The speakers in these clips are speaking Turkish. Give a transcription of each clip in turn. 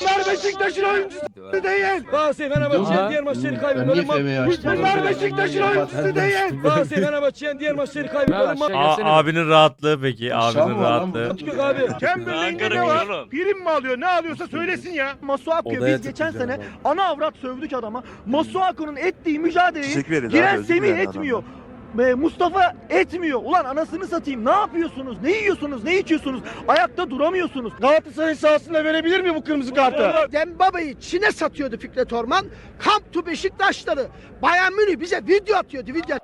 Bunlar Beşiktaş'ın oyuncusu değil. Galatasaray Fenerbahçe'nin diğer maçları FM'yi açtım? Bunlar Beşiktaş'ın oyuncusu değil. Galatasaray Fenerbahçe'nin diğer maçları gelsene. A- abinin rahatlığı peki. Abinin rahatlığı. yok abi. Chamberlain'de ne var? Prim mi alıyor? Ne alıyorsa söylesin ya. Masuaku'ya biz geçen sene ana avrat sövdük adama. Masuaku'nun ettiği mücadeleyi giren Semih etmiyor. Mustafa etmiyor. Ulan anasını satayım. Ne yapıyorsunuz? Ne yiyorsunuz? Ne içiyorsunuz? Ayakta duramıyorsunuz. Galatasaray'ın sahasında verebilir mi bu kırmızı kartı? Dembaba'yı Çin'e satıyordu Fikret Orman. Kamp to Beşiktaşları. Bayern Münih bize video atıyordu. Video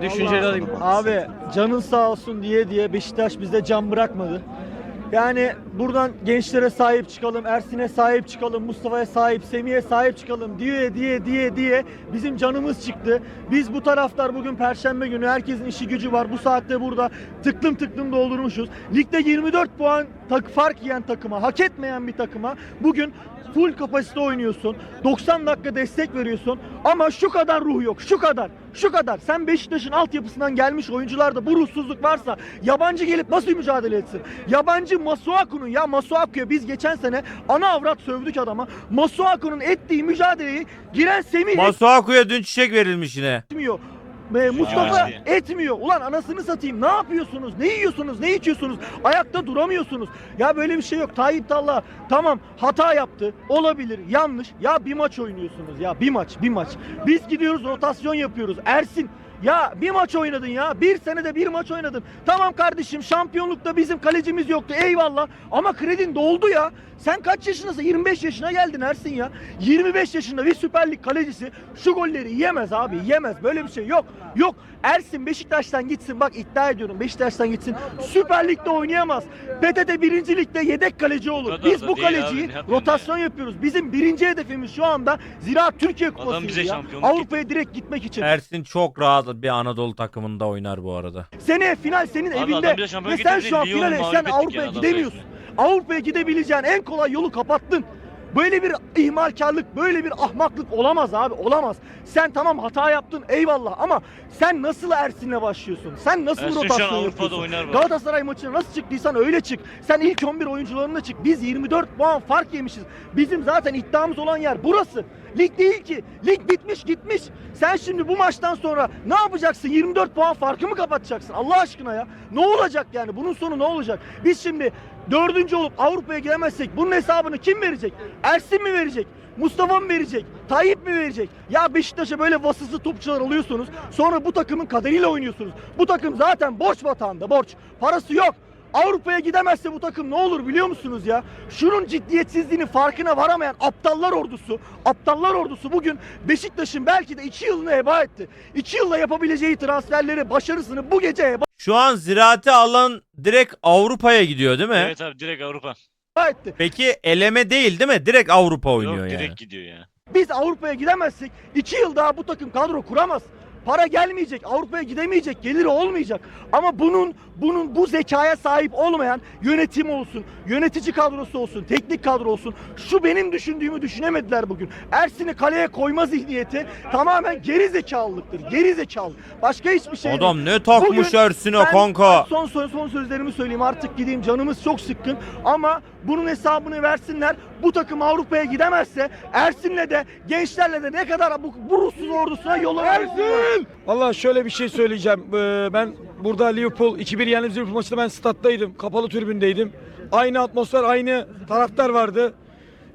Düşünceli alayım. Abi canın sağ olsun diye diye Beşiktaş bizde can bırakmadı. Yani buradan gençlere sahip çıkalım, Ersin'e sahip çıkalım, Mustafa'ya sahip, Semih'e sahip çıkalım diye diye diye diye bizim canımız çıktı. Biz bu taraftar bugün perşembe günü herkesin işi gücü var. Bu saatte burada tıklım tıklım doldurmuşuz. Ligde 24 puan tak fark yiyen takıma, hak etmeyen bir takıma bugün full kapasite oynuyorsun. 90 dakika destek veriyorsun. Ama şu kadar ruh yok. Şu kadar. Şu kadar. Sen Beşiktaş'ın altyapısından gelmiş oyuncularda bu ruhsuzluk varsa yabancı gelip nasıl mücadele etsin? Yabancı Masuaku'nun ya Masuaku'ya biz geçen sene ana avrat sövdük adama. Masuaku'nun ettiği mücadeleyi giren Semih Masuaku'ya dün çiçek verilmiş yine. etmiyor. Mustafa etmiyor. Ulan anasını satayım. Ne yapıyorsunuz? Ne yiyorsunuz? Ne içiyorsunuz? Ayakta duramıyorsunuz. Ya böyle bir şey yok. Tayyip Talha tamam hata yaptı. Olabilir. Yanlış. Ya bir maç oynuyorsunuz ya. Bir maç. Bir maç. Biz gidiyoruz rotasyon yapıyoruz. Ersin ya bir maç oynadın ya. Bir senede bir maç oynadın. Tamam kardeşim şampiyonlukta bizim kalecimiz yoktu. Eyvallah. Ama kredin doldu ya. Sen kaç yaşındasın? 25 yaşına geldin Ersin ya. 25 yaşında bir Süper Lig kalecisi şu golleri yiyemez abi. Yiyemez. Böyle bir şey yok. Yok. Ersin Beşiktaş'tan gitsin. Bak iddia ediyorum Beşiktaş'tan gitsin. Süper Lig'de oynayamaz. PTT 1. Lig'de yedek kaleci olur. Biz bu kaleciyi rotasyon yapıyoruz. Bizim birinci hedefimiz şu anda Ziraat Türkiye Kupası Avrupa'ya direkt gitmek için. Ersin çok rahat bir Anadolu takımında oynar bu arada. Seneye final senin Abi evinde adam bize şampiyon ve sen getirdi, şu an Lyon'u finale mağlup sen ettik Avrupa'ya yani gidemiyorsun. Avrupa'ya gidebileceğin en kolay yolu kapattın. Böyle bir ihmalkarlık, böyle bir ahmaklık olamaz abi, olamaz. Sen tamam hata yaptın, eyvallah ama sen nasıl Ersin'le başlıyorsun? Sen nasıl Ersin şu an rotasyon Avrupa'da yapıyorsun? oynar bu. Galatasaray maçına nasıl çıktıysan öyle çık. Sen ilk 11 oyuncularınla çık. Biz 24 puan fark yemişiz. Bizim zaten iddiamız olan yer burası. Lig değil ki. Lig bitmiş gitmiş. Sen şimdi bu maçtan sonra ne yapacaksın? 24 puan farkı mı kapatacaksın? Allah aşkına ya. Ne olacak yani? Bunun sonu ne olacak? Biz şimdi dördüncü olup Avrupa'ya giremezsek bunun hesabını kim verecek? Ersin mi verecek? Mustafa mı verecek? Tayyip mi verecek? Ya Beşiktaş'a böyle vasıfsız topçular alıyorsunuz. Sonra bu takımın kaderiyle oynuyorsunuz. Bu takım zaten borç batağında borç. Parası yok. Avrupa'ya gidemezse bu takım ne olur biliyor musunuz ya? Şunun ciddiyetsizliğinin farkına varamayan aptallar ordusu, aptallar ordusu bugün Beşiktaş'ın belki de iki yılını heba etti. İki yılda yapabileceği transferleri, başarısını bu gece heba Şu an ziraate alan direkt Avrupa'ya gidiyor değil mi? Evet abi direkt Avrupa. etti. Peki eleme değil değil mi? Direkt Avrupa oynuyor Yok yani. direkt gidiyor ya. Biz Avrupa'ya gidemezsek iki yıl daha bu takım kadro kuramaz. Para gelmeyecek, Avrupa'ya gidemeyecek, geliri olmayacak. Ama bunun bunun bu zekaya sahip olmayan yönetim olsun, yönetici kadrosu olsun, teknik kadro olsun. Şu benim düşündüğümü düşünemediler bugün. Ersin'i kaleye koyma zihniyeti tamamen geri zekalılıktır. Geri zekalı. Başka hiçbir şey. Adam ne takmış Bugün Ersin'e Ben- kanka. Son, son son sözlerimi söyleyeyim artık gideyim canımız çok sıkkın ama bunun hesabını versinler. Bu takım Avrupa'ya gidemezse Ersin'le de gençlerle de ne kadar bu, bu ruhsuz ordusuna yol Ersin! Valla şöyle bir şey söyleyeceğim. Ee, ben burada Liverpool 2-1 yendiğimiz Liverpool maçında ben stat'taydım. Kapalı tribündeydim. Aynı atmosfer, aynı taraftar vardı.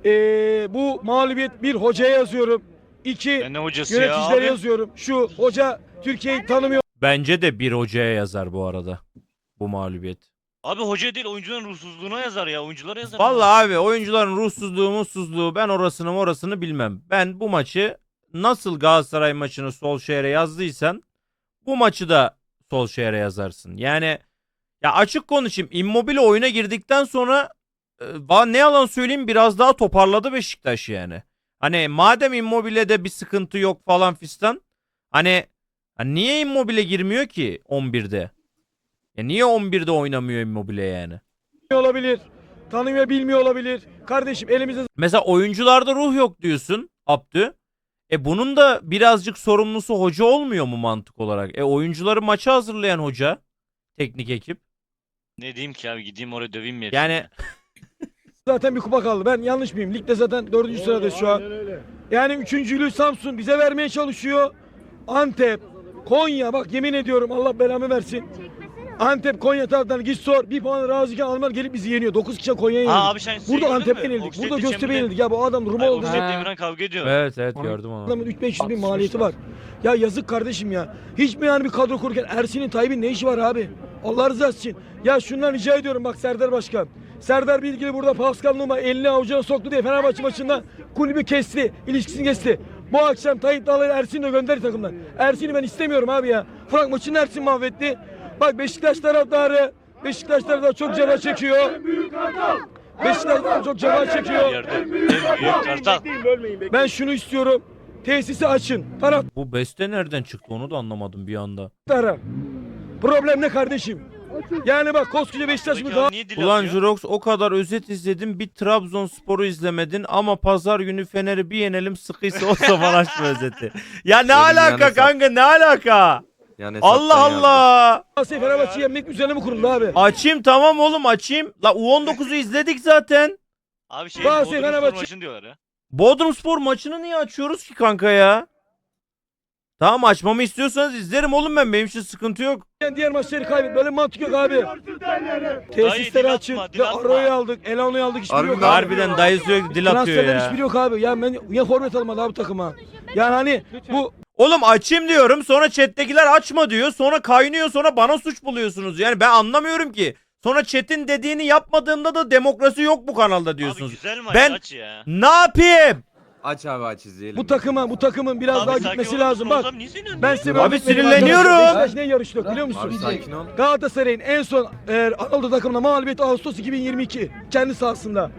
Ee, bu mağlubiyet bir hocaya yazıyorum. İki ne hocası ya yöneticilere abi? yazıyorum. Şu hoca Türkiye'yi tanımıyor. Bence de bir hocaya yazar bu arada. Bu mağlubiyet. Abi hoca değil oyuncuların ruhsuzluğuna yazar ya. Oyunculara yazar. Vallahi abi oyuncuların ruhsuzluğu mutsuzluğu ben orasını orasını bilmem. Ben bu maçı nasıl Galatasaray maçını Solskjaer'e yazdıysan bu maçı da Solskjaer'e yazarsın. Yani ya açık konuşayım Immobile oyuna girdikten sonra e, ne yalan söyleyeyim biraz daha toparladı Beşiktaş yani. Hani madem Immobile'de bir sıkıntı yok falan fistan hani, hani niye Immobile girmiyor ki 11'de? Ya niye 11'de oynamıyor Immobile yani? olabilir. Tanımıyor, bilmiyor olabilir. Kardeşim elimizde Mesela oyuncularda ruh yok diyorsun Abdü. E bunun da birazcık sorumlusu hoca olmuyor mu mantık olarak? E oyuncuları maça hazırlayan hoca, teknik ekip. Ne diyeyim ki abi gideyim oraya döveyim mi? Yani Zaten bir kupa kaldı. Ben yanlış mıyım? Ligde zaten dördüncü sıradayız şu an. Yani üçüncülüğü Samsun bize vermeye çalışıyor. Antep, Konya bak yemin ediyorum Allah belamı versin. Antep Konya taraftan git sor. Bir puan razıyken Alman gelip bizi yeniyor. 9 kişi Konya yenildik. Ha abi sen şey Burada gördün Antep mü? yenildik. Burada Göztepe yenildik. Ya bu adam Roma oldu. Oxlade Demirhan kavga ediyor. evet evet gördüm onu. Adamın 3-500 bin maliyeti var. Ya yazık kardeşim ya. Hiç mi yani bir kadro kururken Ersin'in Tayyip'in ne işi var abi? Allah rızası için. Ya şundan rica ediyorum bak Serdar Başkan. Serdar Bilgili burada Pascal Numa elini avucuna soktu diye Fenerbahçe maçında kulübü kesti. ilişkisini kesti. Bu akşam Tayyip Dağları Ersin'i de gönder takımdan. Ersin'i ben istemiyorum abi ya. Frank maçını Ersin mahvetti. Bak Beşiktaş taraftarı Beşiktaş taraftarı çok ceva çekiyor. Beşiktaş taraftarı çok ceva çekiyor. Ben şunu istiyorum. Tesisi açın. Taraftarı Bu beste nereden çıktı onu da anlamadım bir anda. Taraf. Problem ne kardeşim? Yani bak koskoca Beşiktaş mı dil Ulan? Jurox o kadar özet izledim bir Trabzonspor'u izlemedin ama pazar günü Fener'i bir yenelim sıkıysa o zaman açma özeti. Ya ne alaka kanka ne alaka? Yani Allah. Allah. Galatasaray Fenerbahçe yenmek üzerine mi kuruldu abi? Açayım tamam oğlum açayım. La U19'u izledik zaten. Abi şey Bazı Bodrum Fenerbahçe- Spor maçını diyorlar ya. Bodrumspor maçını niye açıyoruz ki kanka ya? Tamam açmamı istiyorsanız izlerim oğlum ben benim için sıkıntı yok. Diğer maçları kaybet. Böyle mantık yok abi. Tesisleri dil açın. atma, dil Ve atma. Arroy'u aldık. Elano'yu aldık. Hiçbiri yok. Harbiden abi. Harbiden dayı sürekli dil atıyor Transferler ya. hiçbiri yok abi. Ya ben ya forvet almadı abi takıma. Yani hani bu Oğlum açayım diyorum sonra chat'tekiler açma diyor. Sonra kaynıyor sonra bana suç buluyorsunuz. Yani ben anlamıyorum ki. Sonra chat'in dediğini yapmadığımda da demokrasi yok bu kanalda Abi diyorsunuz. güzel maç Ben- aç ya. Ne yapayım? Aç abi aç izleyelim. bu takıma bu takımın biraz Abi daha sakin gitmesi olur lazım. musun Bak oğlum? Niye sinirlendin ben size Abi sinirleniyorum. Beşiktaş ne yarıştı biliyor musun? Abi sakin ol. Galatasaray'ın en son e, Anadolu takımına mağlubiyeti Ağustos 2022 kendi sahasında.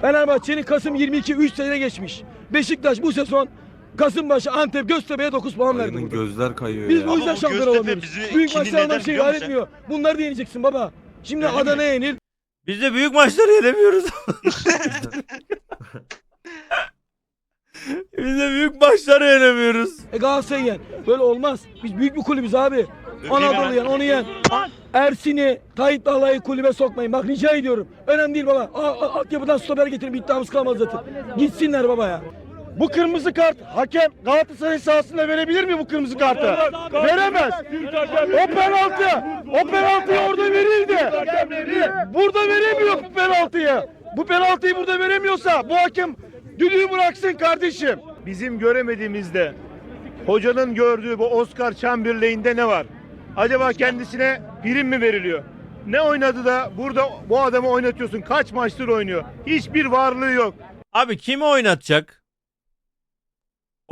Fenerbahçe'nin Kasım 22 3 sene geçmiş. Beşiktaş bu sezon Kasımpaşa, Antep, Göztepe'ye 9 puan verdi. Ayının burada. gözler kayıyor Biz ya. bu yüzden Ama bu şampiyon Göztepe olamıyoruz. bizi Büyük kini maçlardan neden bir şey biliyor musun? etmiyor. Bunları da yeneceksin baba. Şimdi Öyle mi? Adana yenil. Biz de büyük maçları yenemiyoruz. Biz de büyük maçları yenemiyoruz. E Galatasaray yen. Böyle olmaz. Biz büyük bir kulübüz abi. Anadolu yen, onu yen. Ersin'i, Tayyip Dağlay'ı kulübe sokmayın. Bak rica ediyorum. Önemli değil baba. A- a- altyapıdan stoper getirin. Bir iddiamız kalmadı zaten. Gitsinler baba ya. Bu kırmızı kart hakem Galatasaray sahasında verebilir mi bu kırmızı kartı? Veremez. O penaltı. O penaltıyı orada verirdi. Burada veremiyor bu penaltıyı. Bu penaltıyı burada veremiyorsa bu hakem düdüğü bıraksın kardeşim. Bizim göremediğimizde hocanın gördüğü bu Oscar Chamberlain'de ne var? Acaba kendisine prim mi veriliyor? Ne oynadı da burada bu adamı oynatıyorsun? Kaç maçtır oynuyor? Hiçbir varlığı yok. Abi kimi oynatacak?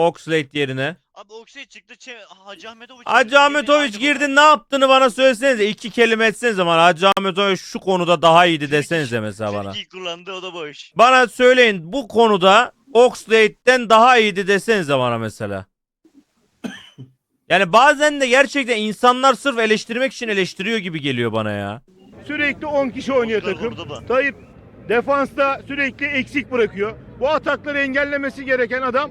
Oxlade yerine. Abi Oksay çıktı. Çe Hacı Ahmetoviç. Hacı Ahmetoviç girdi ne yaptığını bana söylesenize. İki kelime etsenize bana. Hacı Ahmetoviç şu konuda daha iyiydi desenize mesela bana. Frikik kullandı o da boş. Bana söyleyin bu konuda Oxlade'den daha iyiydi desenize bana mesela. Yani bazen de gerçekten insanlar sırf eleştirmek için eleştiriyor gibi geliyor bana ya. Sürekli 10 kişi oynuyor Orada, takım. da. Tayyip defansta sürekli eksik bırakıyor. Bu atakları engellemesi gereken adam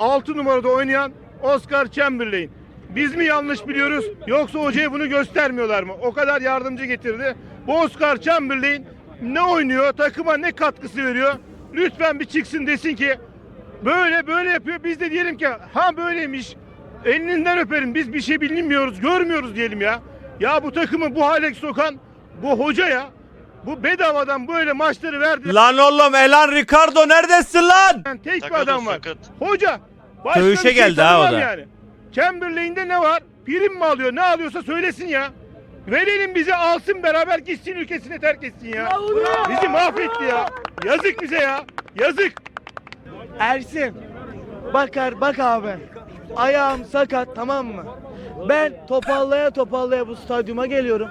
6 numarada oynayan Oscar Chamberlain. Biz mi yanlış biliyoruz yoksa hocaya bunu göstermiyorlar mı? O kadar yardımcı getirdi. Bu Oscar Chamberlain ne oynuyor? Takıma ne katkısı veriyor? Lütfen bir çıksın desin ki böyle böyle yapıyor. Biz de diyelim ki ha böyleymiş. Elinden öperim. Biz bir şey bilmiyoruz, görmüyoruz diyelim ya. Ya bu takımı bu hale sokan bu hoca ya. Bu bedavadan böyle maçları verdi. Lan oğlum Elan Ricardo neredesin lan? tek bir Sakat adam o, var. sakat. Hoca. Başka Dövüşe bir şey geldi ha o tanımam da. Yani. Chamberlain'de ne var? Prim mi alıyor? Ne alıyorsa söylesin ya. Verelim bizi alsın beraber gitsin ülkesine terk etsin ya. Bizi mahvetti ya. Yazık bize ya. Yazık. Ersin. Bakar bak abi. Ayağım sakat tamam mı? Ben topallaya topallaya bu stadyuma geliyorum.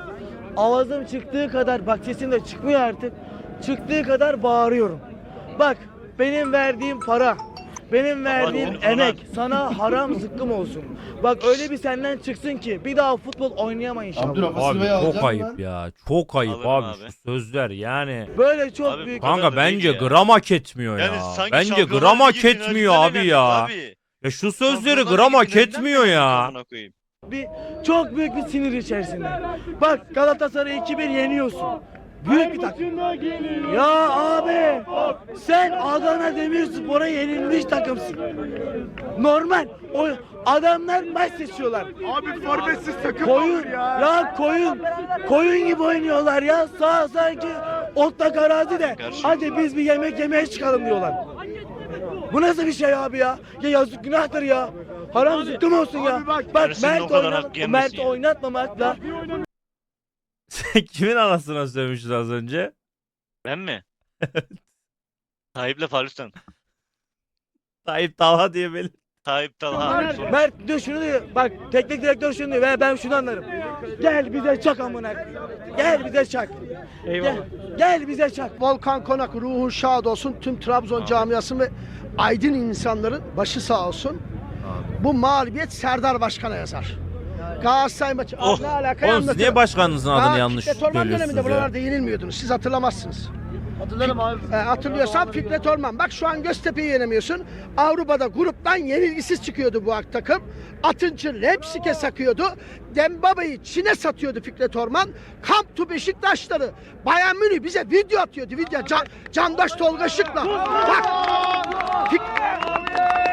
Avazım çıktığı kadar bak sesim de çıkmıyor artık. Çıktığı kadar bağırıyorum. Bak benim verdiğim para, benim verdiğim sana- emek sana haram zıkkım olsun. Bak öyle bir senden çıksın ki bir daha futbol oynayamayın inşallah. Abi çok ayıp ya. Çok ayıp Alırım abi, abi. şu sözler yani. Böyle çok Abi, büyük bu kadar Kanka da değil bence ya. gram hak etmiyor ya. Yani sanki Bence Şampiyonlar gram hak Ligi etmiyor finalinden abi elendik ya. abi. Ya şu sözleri Şampiyonlar gram Ligi hak finalinden etmiyor elendik ya. amına koyayım. Bir çok büyük bir sinir içerisinde. Bak Galatasaray 2-1 yeniyorsun. Büyük bir takım. Ya abi sen Adana Demirspor'a yenilmiş takımsın. Normal. O adamlar maç seçiyorlar. Abi forvetsiz takım Koyun ya. koyun. Koyun gibi oynuyorlar ya. Sağ sanki otlak arazide. Hadi biz bir yemek yemeye çıkalım diyorlar. Bu nasıl bir şey abi ya? Ya yazık günahtır ya. Haram zıkkım olsun ya. Bak, Mert, oynat, Mert ya. oynatmamakla Sen kimin anasına sövmüştün az önce? Ben mi? Tayyip'le Paris'ten. Tayyip Talha diye beni. Tayyip Talha. Mert diyor şunu diyor. Bak teknik direktör şunu diyor. Ve ben şunu anlarım. Gel bize çak amına. Gel bize çak. Gel, gel bize çak. Volkan Konak ruhu şad olsun. Tüm Trabzon camiası ve aydın insanların başı sağ olsun. Bu mağlubiyet Serdar Başkan'a yazar. Galatasaray maçı. Oh. Ne alaka Oğlum siz niye başkanınızın adını Daha yanlış Fikret Orman döneminde ya? buralarda yenilmiyordunuz. Siz hatırlamazsınız. Hatırlarım abi. hatırlıyorsan Fikret Orman. Bak şu an Göztepe'yi yenemiyorsun. Avrupa'da gruptan yenilgisiz çıkıyordu bu ak takım. Atınç'ı Leipzig'e sakıyordu. Dembaba'yı Çin'e satıyordu Fikret Orman. Kamp to Beşiktaşları. Bayern Münih bize video atıyordu. Video. Can, Candaş Tolga Şık'la. Bak. Fik-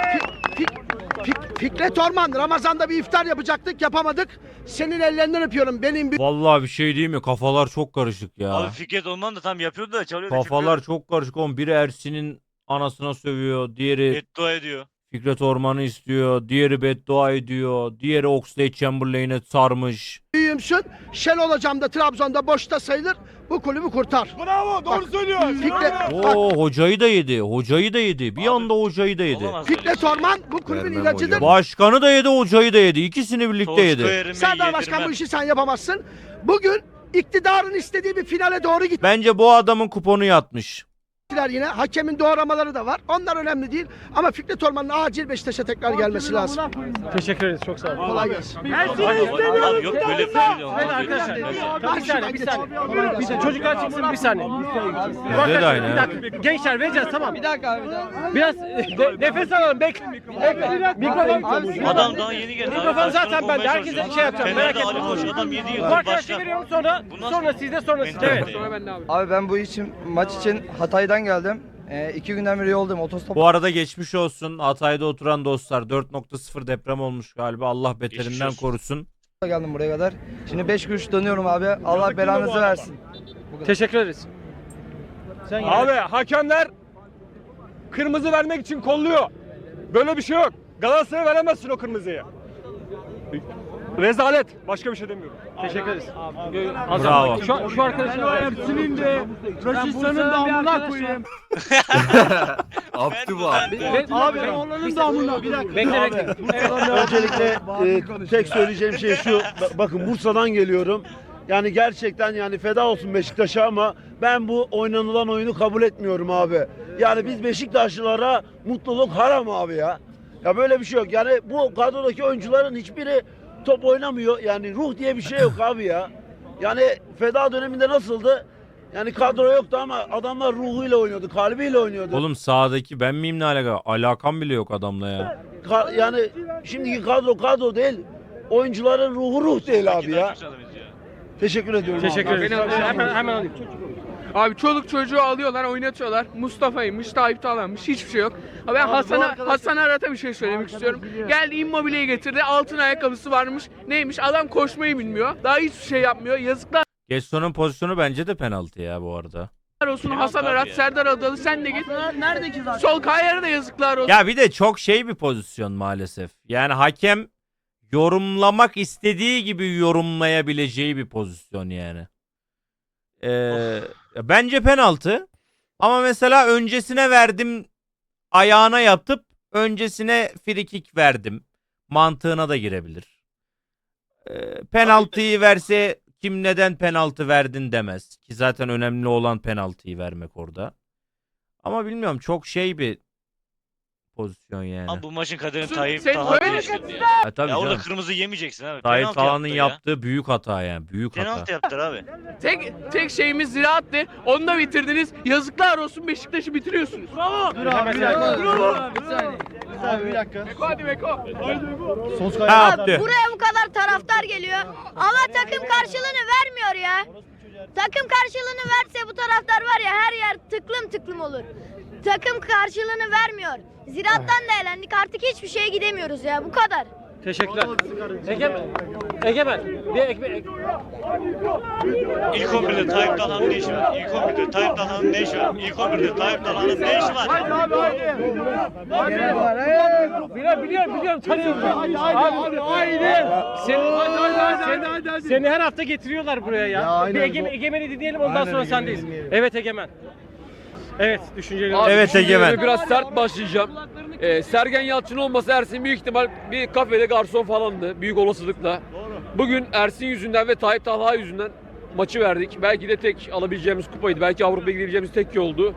Fik- Fik- Fikret Orman Ramazan'da bir iftar yapacaktık yapamadık. Senin ellerinden öpüyorum. Benim bir Vallahi bir şey değil mi? Kafalar çok karışık ya. Abi Fikret ondan da tam yapıyordu da çalıyordu. Kafalar çok karışık oğlum. Biri Ersin'in anasına sövüyor. Diğeri Beddua ediyor. Fikret Orman'ı istiyor. Diğeri beddua ediyor. Diğeri Oxlade Chamberlain'e sarmış. büyüğümsün. Şel olacağım da Trabzon'da boşta sayılır. Bu kulübü kurtar. Bravo doğru söylüyor. Fikret, bak, Oo hocayı da yedi. Hocayı da yedi. Bir Abi, anda hocayı da yedi. Olamaz Fikret şey. Orman bu kulübün Vermem ilacıdır. hocam. Başkanı da yedi, hocayı da yedi. İkisini birlikte yedi. Solskjaer'imi Serdar Başkan bu işi sen yapamazsın. Bugün iktidarın istediği bir finale doğru Bence bu adamın kuponu yatmış. Gittiler yine. Hakemin doğramaları da var. Onlar önemli değil. Ama Fikret Orman'ın acil Beşiktaş'a tekrar gelmesi lazım. Teşekkür ederiz. Çok sağ olun. Kolay gelsin. Abi yok böyle bir şey olmaz. saniye, bir saniye. Bir saniye. Çocuklar çıksın bir saniye. Bizde de aynı. Bir dakika. Gençler vereceğiz tamam. Bir dakika abi. Biraz de- nefes alalım. Bekle. Bekle. Mikrofon. Adam daha yeni geldi. Mikrofon zaten bende. Herkese şey yapacağım, merak Fener'de etme. Ali Koç adam 7 Bu yıldır arkadaşı veriyorum sonra. Sonra sizde sonra sizde. Evet. Evet. Sonra bende abi. Abi ben bu için maç için Hatay'dan geldim. Ee, iki günden beri yoldayım. Otostop Bu arada geçmiş olsun. Hatay'da oturan dostlar 4.0 deprem olmuş galiba. Allah beterinden olsun. korusun. geldim buraya kadar. Şimdi 5 kuruş dönüyorum abi. Allah belanızı versin. Teşekkür ederiz. Abi hakemler kırmızı vermek için kolluyor. Böyle bir şey yok. Galatasaray'a veremezsin o kırmızıyı. Rezalet. Başka bir şey demiyorum. Teşekkür ederiz. Bravo. Şu, şu arkadaşın Ersin'in de Raşistan'ın da amına koyayım. Abdü bu abi. Abi onların da amına. Bir dakika. Bekle bekle. Öncelikle e, tek söyleyeceğim şey şu. ba- Bakın Bursa'dan geliyorum. Yani gerçekten yani feda olsun Beşiktaş'a ama ben bu oynanılan oyunu kabul etmiyorum abi. Yani biz Beşiktaşlılara mutluluk haram abi ya. Ya böyle bir şey yok. Yani bu kadrodaki oyuncuların hiçbiri top oynamıyor. Yani ruh diye bir şey yok abi ya. Yani feda döneminde nasıldı? Yani kadro yoktu ama adamlar ruhuyla oynuyordu, kalbiyle oynuyordu. Oğlum sağdaki ben miyim ne alaka? Alakam bile yok adamla ya. Ka- yani şimdiki kadro kadro değil. Oyuncuların ruhu ruh değil abi ya. Teşekkür ediyorum. Teşekkür abi. ederiz. Hemen hemen alayım. Abi çoluk çocuğu alıyorlar, oynatıyorlar. Mustafa'ymış, Tayyip Talan'mış, hiçbir şey yok. Ha ben Hasan'a Hasan Arat'a bir şey söylemek istiyorum. Geldi Immobile'yi getirdi, altın ayakkabısı varmış. Neymiş? Adam koşmayı bilmiyor. Daha hiçbir şey yapmıyor. Yazıklar Gesson'un pozisyonu bence de penaltı ya bu arada. olsun Hasan abi Arat. Serdar Adalı sen de git. Nerede ki zaten? Sol kayara da yazıklar olsun. Ya bir de çok şey bir pozisyon maalesef. Yani hakem yorumlamak istediği gibi yorumlayabileceği bir pozisyon yani. Ee, bence penaltı. Ama mesela öncesine verdim ayağına yatıp öncesine free verdim. Mantığına da girebilir. Ee, penaltıyı verse kim neden penaltı verdin demez. Ki zaten önemli olan penaltıyı vermek orada. Ama bilmiyorum çok şey bir pozisyon yani. Abi bu maçın kaderini Sen- Tayyip sen böyle değiştirdi ya. Ha, tabii Ya orada canım. kırmızı yemeyeceksin abi. Tayyip Penaltı Talha'nın ya. yaptığı büyük hata yani. Büyük hata. Penaltı yaptılar abi. Tek tek şeyimiz ziraattı. Onu da bitirdiniz. Yazıklar olsun Beşiktaş'ı bitiriyorsunuz. Bravo. Dur abi. Bir dakika. Bir saniye. Bir dakika. Hadi Beko. Ha Abdü. Buraya bu kadar taraftar geliyor ama takım karşılığını vermiyor ya. Takım karşılığını verse bu taraftar var ya her yer tıklım tıklım olur. Takım karşılığını vermiyor. Ziraattan da elendik artık hiçbir şeye gidemiyoruz ya bu kadar. Teşekkürler. Egemen. Egemen. Bir ekmek. İlk 11'de Tayyip Talhan'ın ne işi var? İlk 11'de Tayyip Talhan'ın ne işi var? İlk 11'de Tayyip Talhan'ın ne işi var? Biliyorum biliyorum biliyorum tanıyorum. Hadi hadi haydi. Seni, seni her hafta getiriyorlar buraya ya. bir Egemen, Egemen'i dinleyelim ondan sonra sendeyiz. Evet Egemen. Evet düşünceli. Evet Egemen. Biraz sert başlayacağım. Ee, Sergen Yalçın olmasa Ersin büyük ihtimal bir kafede garson falandı. Büyük olasılıkla. Bugün Ersin yüzünden ve Tayyip Talha yüzünden maçı verdik. Belki de tek alabileceğimiz kupaydı. Belki Avrupa'ya gidebileceğimiz tek yoldu.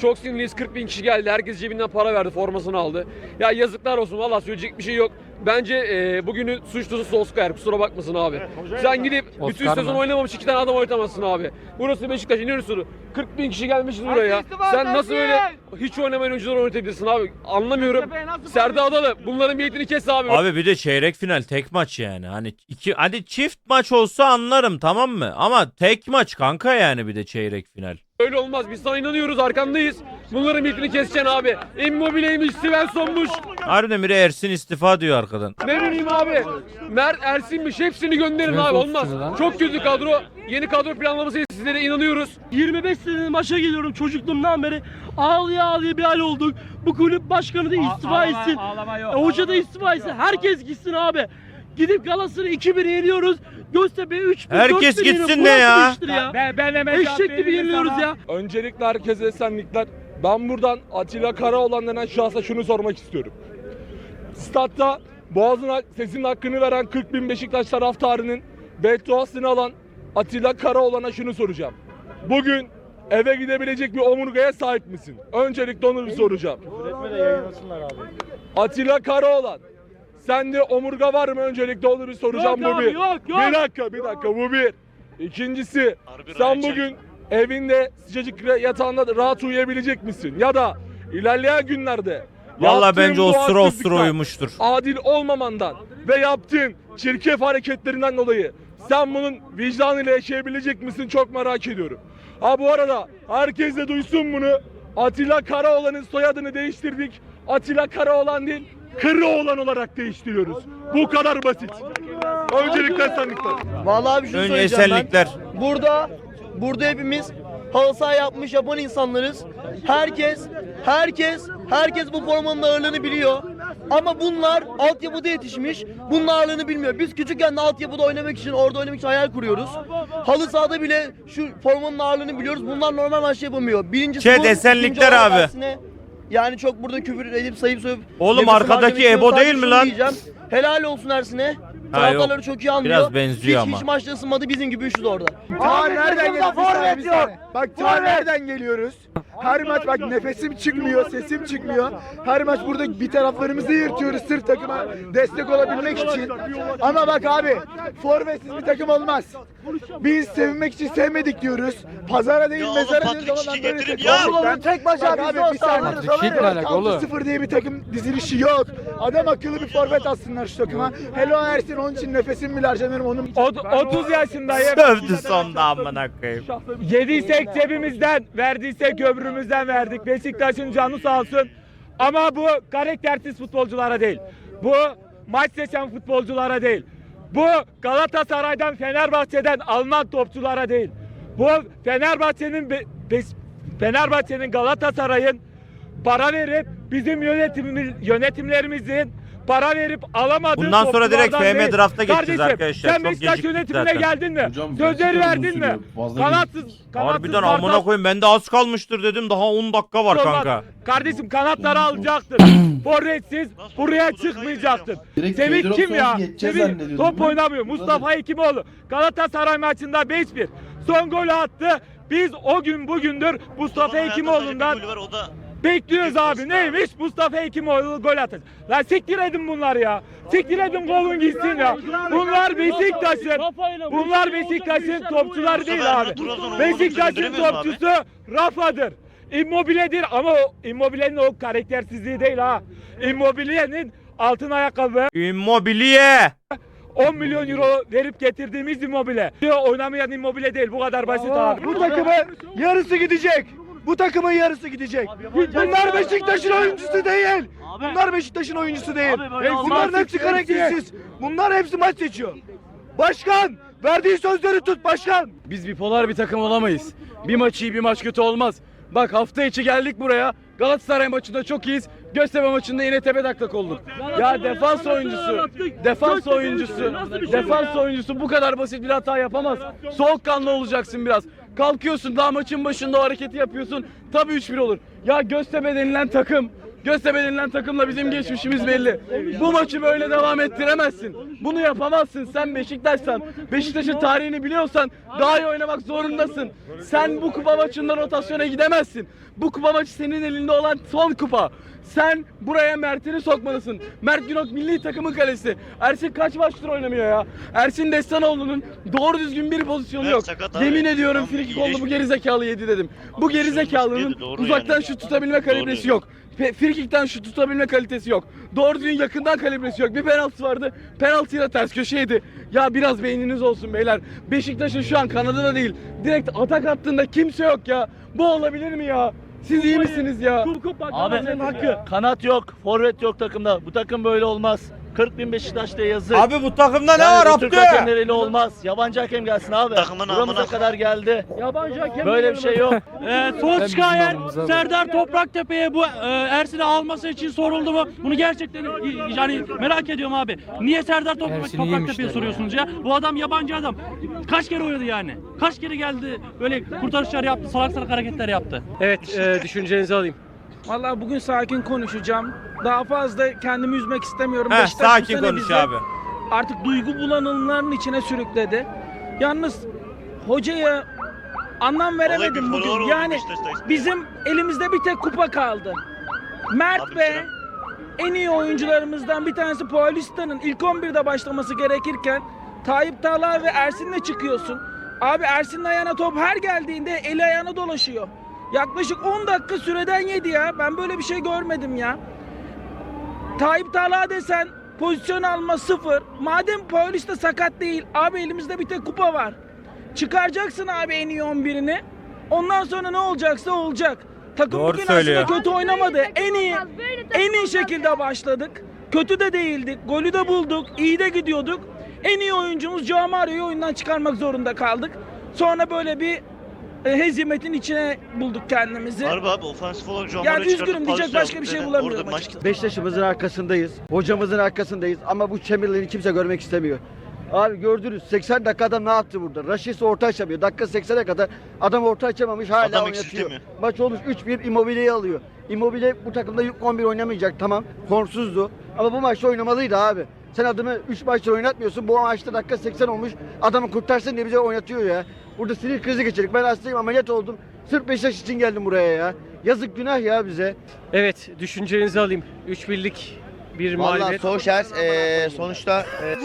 Çok sinirliyiz. 40 bin kişi geldi. Herkes cebinden para verdi. Formasını aldı. Ya yazıklar olsun. Valla söyleyecek bir şey yok. Bence e, bugünün suçlusu Solskjaer. Kusura bakmasın abi. Sen gidip bütün sezon oynamamış iki tane adam oynatamazsın abi. Burası Beşiktaş. İnönüsü. 40 bin kişi gelmişiz buraya. Sen nasıl öyle hiç oynamayan oyuncuları oynatabilirsin abi? Anlamıyorum. Serdar Adalı bunların niyetini kes abi. Abi bir de çeyrek final tek maç yani. Hani iki hadi çift maç olsa anlarım tamam mı? Ama tek maç kanka yani bir de çeyrek final. Öyle olmaz. Biz sana inanıyoruz. Arkandayız. Bunların niyetini keseceksin abi. Immobile'ymiş, Svensson'muş. Harbiden biri Ersin istifa diyor arkadan. Ne bileyim abi. Mert Ersin'miş. Hepsini gönderin abi. Olmaz. Çok kötü kadro. Yeni kadro planlaması sizlere inanıyoruz. 25 senedir maça geliyorum çocukluğumdan beri. Ağlıya ağlıya bir hal olduk. Bu kulüp başkanı da istifa etsin. E, hoca da istifa etsin. Herkes gitsin abi. Gidip Galatasaray'ı 2-1 yeniyoruz. Göztepe'ye 3-1 Herkes 4-1 gitsin Bu ya? ya? Ben, ben Eşek gibi yeniliyoruz ya. Öncelikle herkese esenlikler. Ben buradan Atilla Karaoğlan denen şahsa şunu sormak istiyorum. Statta Boğaz'ın sesinin hakkını veren 40 bin Beşiktaş taraftarının bedduasını alan Atilla Karaoğlan'a şunu soracağım. Bugün eve gidebilecek bir omurgaya sahip misin? Öncelikle onu bir soracağım. Atilla Karaoğlan. Sende omurga var mı? Öncelikle onu bir soracağım Yok bu abi, bir. yok, yok. Bir dakika bir dakika bu bir. İkincisi Harbi sen Ryan bugün evinde sıcacık yatağında rahat uyuyabilecek misin? Ya da ilerleyen günlerde Valla yaptığın bence bu osura osura haksızlıktan, uyumuştur. Adil olmamandan ve yaptığın çirkef hareketlerinden dolayı sen bunun vicdanıyla yaşayabilecek misin çok merak ediyorum. Ha bu arada herkes de duysun bunu. Atilla Karaoğlan'ın soyadını değiştirdik. Atilla Karaoğlan değil, Kırıoğlan olarak değiştiriyoruz. Bu kadar basit. Öncelikle esenlikler. Vallahi bir şey Önce söyleyeceğim ben. esenlikler. Burada burada hepimiz halı saha yapmış yapan insanlarız. Herkes herkes herkes bu formanın ağırlığını biliyor. Ama bunlar altyapıda yetişmiş. Bunun ağırlığını bilmiyor. Biz küçükken de altyapıda oynamak için, orada oynamak için hayal kuruyoruz. Halı sahada bile şu formanın ağırlığını biliyoruz. Bunlar normal maç yapamıyor. Birincisi Chat, bu, ikinci esenlikler olarak abi. aksine Yani çok burada küfür edip sayıp sövüp Oğlum arkadaki Ebo değil mi lan? Helal olsun Ersin'e. Taraftarları yok. çok iyi anlıyor. Biraz benziyor hiç, ama. Hiç maçta ısınmadı bizim gibi üşüdü orada. Ta nereden geliyoruz? Forvet yok. Bak ta nereden geliyoruz? Her maç bak nefesim çıkmıyor, sesim çıkmıyor. Her maç burada bir taraflarımızı yırtıyoruz sırf takıma destek olabilmek için. Ama bak abi, forvetsiz bir takım olmaz. Biz sevinmek için sevmedik diyoruz. Pazara değil Ya oğlum, mezara ama Schick böyle getirin tek ya. Gerçekten- tek maç Bak abi, biz alaka oğlum? 6-0 diye bir takım dizilişi yok. Adam akıllı bir forvet atsınlar şu takıma. Hello Ersin onun için nefesimi bile harcamıyorum onun 30 yaşındayım. Sövdü sonda amına koyayım. Yediysek cebimizden, verdiysek ömrümüzden verdik. Beşiktaş'ın canı sağ olsun. Ama bu karaktersiz futbolculara değil. Bu maç seçen futbolculara değil. Bu Galatasaray'dan, Fenerbahçe'den Alman topçulara değil. Bu Fenerbahçe'nin be- Beş- Fenerbahçe'nin Galatasaray'ın para verip bizim yönetimimiz yönetimlerimizin para verip alamadığı Bundan sonra direkt FM değil. draft'a geçeceğiz Kardeşim, arkadaşlar. Sen Çok Beşiktaş geciktik yönetimine zaten. geldin mi? Sözleri verdin mi? Kanatsız, kanatsız Harbiden amına kartal- koyayım bende az kalmıştır dedim daha 10 dakika var Olmaz. kanka. Kardeşim kanatları alacaktın. Forvetsiz buraya çıkmayacaktın. Semih kim ya? Semih top oynamıyor. Mustafa Hekimoğlu Galatasaray maçında 5-1. Son golü attı. Biz o gün bugündür Mustafa Hekimoğlu'ndan o da bekliyoruz abi. Neymiş? Mustafa Hekimoğlu gol atacak. Lan siktir edin bunlar ya. Siktir edin golün gitsin ya. Bunlar Beşiktaş'ın Bunlar Beşiktaş'ın topçuları değil abi. Beşiktaş'ın topçusu Rafa'dır. Immobile'dir ama o Immobile'nin o karaktersizliği değil ha. Immobile'nin altın ayakkabı Immobiliye. 10 milyon euro verip getirdiğimiz immobile. Oynamayan immobile değil bu kadar basit abi. Bu takımın yarısı gidecek. Bu takımın yarısı gidecek. Bunlar Beşiktaş'ın oyuncusu değil. Bunlar Beşiktaş'ın oyuncusu değil. Bunların hepsi karaktersiz. Bunlar hepsi maç seçiyor. Başkan verdiği sözleri tut başkan. Biz bipolar bir takım olamayız. Bir maç iyi bir maç kötü olmaz. Bak hafta içi geldik buraya. Galatasaray maçında çok iyiyiz. Göztepe maçında yine tepe taklak olduk. Ya defans oyuncusu, defans oyuncusu, defans oyuncusu bu kadar basit bir hata yapamaz. Soğukkanlı olacaksın biraz. Kalkıyorsun daha maçın başında o hareketi yapıyorsun. Tabii 3-1 olur. Ya Göztepe denilen takım Göztepe denilen takımla bizim geçmişimiz belli. Bu maçı böyle devam ettiremezsin. Bunu yapamazsın. Sen Beşiktaş'san, Beşiktaş'ın tarihini biliyorsan daha iyi oynamak zorundasın. Sen bu kupa maçında rotasyona gidemezsin. Bu kupa maçı senin elinde olan son kupa. Sen buraya Mert'ini sokmalısın. Mert Günok milli takımın kalesi. Ersin kaç maçtır oynamıyor ya? Ersin Destanoğlu'nun doğru düzgün bir pozisyonu Mert yok. sakat abi. Yemin ediyorum Tam frikik oldu bu iyileşmiyor. gerizekalı yedi dedim. Bu gerizekalının Yedi, doğru uzaktan şut tutabilme kalibresi yok. Frikikten şut tutabilme kalitesi yok. Doğru düzgün yakından kalibresi yok. Bir penaltı vardı. Penaltıyla ters köşeydi. Ya biraz beyniniz olsun beyler. Beşiktaş'ın şu an kanadı da değil. Direkt atak hattında kimse yok ya. Bu olabilir mi ya? Siz iyi misiniz ya? Abi hakkı. Kanat yok, forvet yok takımda. Bu takım böyle olmaz. 40 bin Beşiktaş'ta yazık. Abi bu takımda ne Yani var Abdü? Türk hakemleriyle olmaz. Yabancı hakem gelsin abi. Takımın Buramıza amına- kadar geldi. Yabancı hakem Böyle bir şey yok. Ee, yer Serdar Topraktepe'ye bu e, Ersin'i alması için soruldu mu? Bunu gerçekten i- yani merak ediyorum abi. Niye Serdar Toprak, Topraktepe'ye soruyorsunuz ya? Bu adam yabancı adam. Kaç kere oynadı yani? Kaç kere geldi böyle kurtarışlar yaptı, salak salak hareketler yaptı. Evet, e, düşüncenizi alayım. Vallahi bugün sakin konuşacağım. Daha fazla kendimi üzmek istemiyorum. Heh, Beşiktaş bu sakin sene konuş bizi abi. Artık duygu bulanımların içine sürükledi. Yalnız hocaya anlam veremedim bipolar bugün. oldu Yani Beşiktaş'ta. bizim elimizde bir tek kupa kaldı. Mert Tabii ve canım. en iyi oyuncularımızdan bir tanesi Paulista'nın ilk 11'de başlaması gerekirken Tayyip Talha ve Ersin'le çıkıyorsun. Abi Ersin'in ayağına top her geldiğinde eli ayağına dolaşıyor. Yaklaşık 10 dakika süreden yedi ya. Ben böyle bir şey görmedim ya. Tayyip Talha desen pozisyon alma sıfır. Madem Paulista sakat değil. Abi elimizde bir tek kupa var. Çıkaracaksın abi en iyi 11'ini. Ondan sonra ne olacaksa olacak. Takım Doğru bugün söylüyor. aslında kötü oynamadı. En iyi en iyi şekilde başladık. Kötü de değildik. Golü de bulduk. iyi de gidiyorduk. En iyi oyuncumuz Joao Mario'yu oyundan çıkarmak zorunda kaldık. Sonra böyle bir hezimetin içine bulduk kendimizi. Harbi abi ofansif olarak John Yani üzgünüm, diyecek başka bir şey bulamıyorum Orada maç açıkçası. Beşiktaş'ımızın arkasındayız. Hocamızın arkasındayız. Ama bu Chamberlain'i kimse görmek istemiyor. Abi gördünüz 80 dakika adam ne yaptı burada? Raşis orta açamıyor. Dakika 80'e kadar adam orta açamamış hala Adam oynatıyor. Maç olmuş 3-1 Immobile'yi alıyor. Immobile bu takımda ilk 11 oynamayacak tamam. Formsuzdu. Ama bu maçta oynamalıydı abi. Sen adamı 3 maçtır oynatmıyorsun. Bu maçta dakika 80 olmuş. Adamı kurtarsın diye bize oynatıyor ya. Burada sinir krizi geçirdik. Ben hastayım ameliyat oldum. Sırf Beşiktaş için geldim buraya ya. Yazık günah ya bize. Evet, düşüncenizi alayım. 3 birlik bir Vallahi mağlubiyet. Solskjaer eee sonuçta eee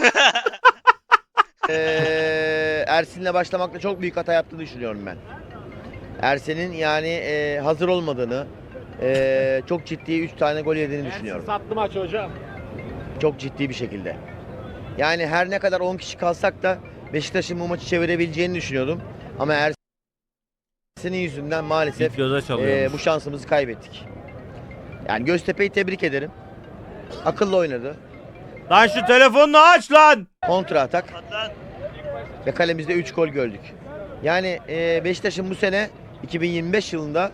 eee, Ersin'le başlamakta çok büyük hata yaptığını düşünüyorum ben. Ersin'in yani eee, hazır olmadığını, eee, çok ciddi 3 tane gol yediğini düşünüyorum. Sattı maç hocam. Çok ciddi bir şekilde. Yani her ne kadar 10 kişi kalsak da Beşiktaş'ın bu maçı çevirebileceğini düşünüyordum. Ama Ersin'in yüzünden maalesef çalıyormuş. eee, bu şansımızı kaybettik. Yani Göztepe'yi tebrik ederim. Akıllı oynadı. Lan şu telefonunu aç lan. kontra atak ve kalemizde 3 gol gördük. Yani e, Beşiktaş'ın bu sene 2025 yılında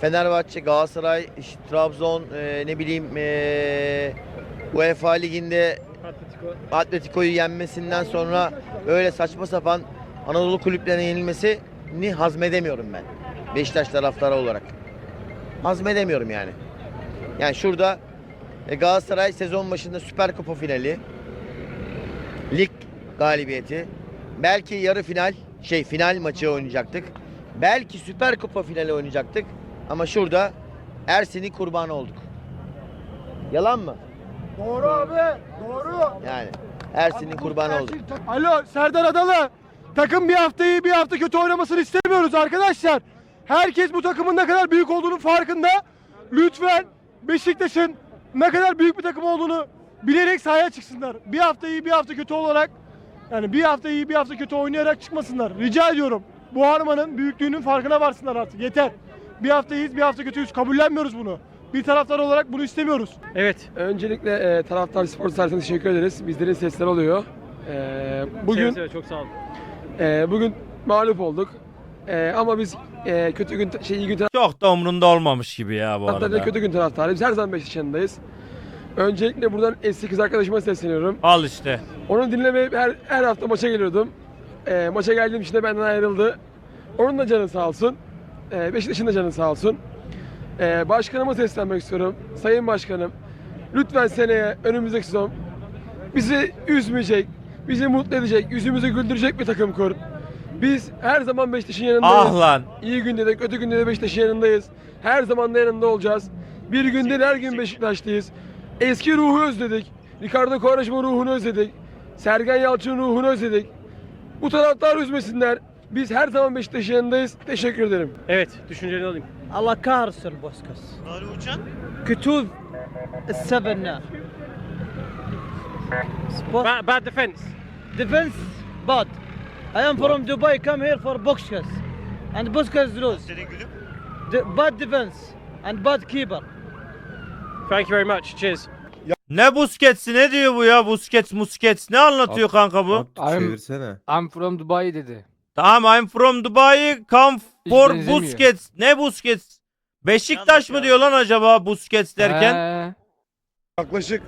Fenerbahçe, Galatasaray, işte Trabzon, e, ne bileyim e, UEFA Ligi'nde Atletico'yu yenmesinden sonra öyle saçma sapan Anadolu kulüplerine yenilmesini hazmedemiyorum ben. Beşiktaş taraftarı olarak. Hazmedemiyorum yani. Yani şurada e, Galatasaray sezon başında Süper Kupa finali, lig galibiyeti, belki yarı final, şey final maçı oynayacaktık. Belki Süper Kupa finali oynayacaktık. Ama şurada Ersin'in kurbanı olduk. Yalan mı? Doğru abi. Doğru. Yani Ersin'in kurbanı olduk. Alo Serdar Adalı. Takım bir hafta iyi bir hafta kötü oynamasını istemiyoruz arkadaşlar. Herkes bu takımın ne kadar büyük olduğunun farkında. Lütfen Beşiktaş'ın ne kadar büyük bir takım olduğunu bilerek sahaya çıksınlar. Bir hafta iyi bir hafta kötü olarak yani bir hafta iyi bir hafta kötü oynayarak çıkmasınlar. Rica ediyorum. Bu harmanın büyüklüğünün farkına varsınlar artık. Yeter. Bir hafta iyiyiz bir hafta kötüyüz. Kabullenmiyoruz bunu. Bir taraftar olarak bunu istemiyoruz. Evet. Öncelikle e, taraftar spor servisine teşekkür ederiz. Bizlerin sesleri oluyor. E, bugün çok sağ olun. e, bugün mağlup olduk. E, ama biz e, kötü gün şey iyi gün Çok da umrunda olmamış gibi ya bu taraftarı arada. kötü gün taraftarı. Biz her zaman Beşiktaş yanındayız. Öncelikle buradan eski kız arkadaşıma sesleniyorum. Al işte. Onu dinlemeye her, her hafta maça geliyordum. E, maça geldiğim için de benden ayrıldı. Onun da canı sağ olsun. E, Beşiktaş'ın da canı sağ olsun. E, başkanıma seslenmek istiyorum. Sayın Başkanım, lütfen seneye önümüzdeki sezon bizi üzmeyecek, bizi mutlu edecek, yüzümüzü güldürecek bir takım kur. Biz her zaman Beşiktaş'ın yanındayız. Ah lan. İyi günde de kötü günde de Beşiktaş'ın yanındayız. Her zaman da yanında olacağız. Bir gün değil her gün Beşiktaş'tayız. Eski ruhu özledik. Ricardo Quaresma ruhunu özledik. Sergen Yalçın ruhunu özledik. Bu taraftar üzmesinler. Biz her zaman Beşiktaş'ın yanındayız. Teşekkür ederim. Evet, düşünceni alayım. Allah kahretsin Boskas. Var uçan? Kütüb Sevenler. Bad, bad defense. Defense bad. I am from Dubai. Come here for Boskas. And Boskas lose. Senin gülüm? Bad defense and bad keeper. Thank you very much. Cheers. Ne Busquets ne diyor bu ya? Busquets Muskets ne anlatıyor kanka bu? I'm, Çevirsene. I'm from Dubai dedi. Tamam I'm from Dubai. Come Benzemiyor. Busquets. Ne Busquets? Beşiktaş mı diyor lan acaba Busquets derken? He. Yaklaşık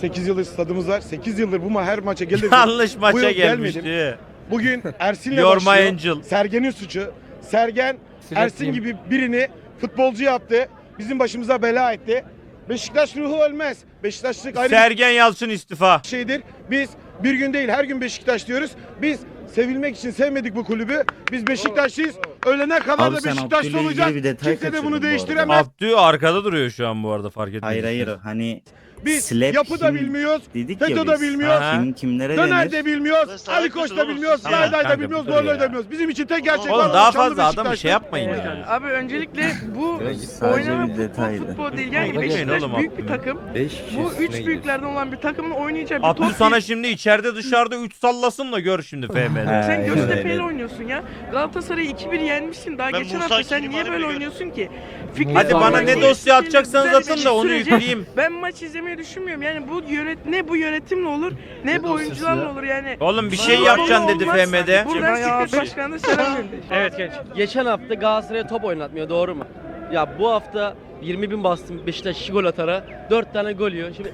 8 yıldır stadımız var. 8 yıldır bu ma her maça gelirdim. Yanlış Bu maça yıl gelmiş gelmedim. diyor. Bugün Ersin'le You're my başlıyor. angel. Sergen'in suçu. Sergen Ersin gibi birini futbolcu yaptı. Bizim başımıza bela etti. Beşiktaş ruhu ölmez. Beşiktaşlık ayrı Sergen Yalçın istifa. şeydir. Biz bir gün değil her gün Beşiktaş diyoruz. Biz sevilmek için sevmedik bu kulübü. Biz Beşiktaşlıyız. Ölene kadar Abi da sen Beşiktaşlı ilgili olacağız. bir detay Kimse de kaçırdın bu bunu arada. değiştiremez. Abdü arkada duruyor şu an bu arada fark etmediniz. Hayır hayır hani Biz Slap yapı da kim bilmiyoruz. dedik FETÖ ya da biz. bilmiyoruz. Aha. Kim kimlere Döner denir? de bilmiyoruz. Salak Ali Koç da bilmiyoruz. Tamam, Serdar da kanka, bilmiyoruz. ya. da bilmiyoruz. Bizim için tek gerçek var. Oğlum daha Şanlı fazla adamı Beşiktaş'tır. şey yapmayın ya. Abi öncelikle bu sadece oynanan bir futbol detaydı. futbol değil. Yani Beşiktaş oğlum, büyük bir takım. 5 Bu üç büyüklerden olan bir takımın oynayacağı bir Abdü top sana değil. şimdi içeride dışarıda 3 sallasın da gör şimdi FM'de. Sen Aynen Göztepe ile öyle. oynuyorsun ya. Galatasaray'ı 2-1 yenmişsin. Daha Ben geçen Musa hafta sen niye böyle oynuyorsun ki? Fikret Hadi Orman bana ne dosya atacaksanız atın da onu sürece yükleyeyim. Ben maç izlemeyi düşünmüyorum. Yani bu yönet ne bu yönetimle olur ne bu oyuncularla olur yani. Oğlum bir şey yapacaksın dedi olmaz. FM'de. Buradan Fikret Başkan'a da selam gönder. Evet genç. Geçen hafta Galatasaray'a top oynatmıyor doğru mu? Ya bu hafta 20 bin bastım Beşiktaş 2 gol atara. 4 tane gol yiyor. Şimdi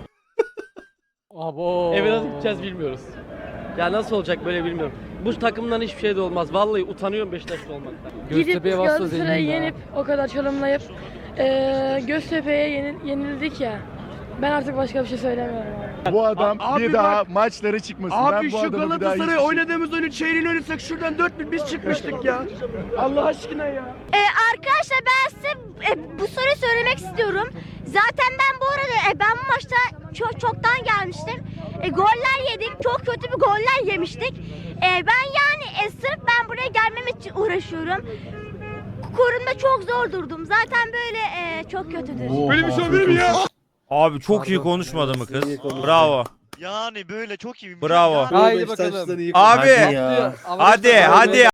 Abo. eve nasıl gideceğiz bilmiyoruz. Ya nasıl olacak böyle bilmiyorum. Bu takımdan hiçbir şey de olmaz. Vallahi utanıyorum Beşiktaşlı olmaktan. Göztepe'ye bassa Galatasaray'ı zengin yenip o kadar çalımlayıp eee Göztepe'ye yenil- yenildik ya. Ben artık başka bir şey söylemiyorum. abi. Bu adam Abi bir bak- daha maçları çıkmasın. Abi ben bu şu adamı bir daha Galatasaray oynadığımız oyunu çeyreğini oynasak şuradan 4 bin biz çıkmıştık ya. Allah aşkına ya. E, arkadaşlar ben size e, bu soruyu söylemek istiyorum. Zaten ben bu arada e, ben bu maçta çok çoktan gelmiştim. E, goller yedik. Çok kötü bir goller yemiştik. E, ben yani e, sırf ben buraya gelmem için uğraşıyorum. Korumda çok zor durdum. Zaten böyle e, çok kötüdür. Böyle bir şey olabilir mi ya? Abi çok iyi konuşmadı mı kız? Bravo. Yani böyle çok iyi. Bravo. Yani- Haydi bakalım. Abi Hadi ya. hadi hadi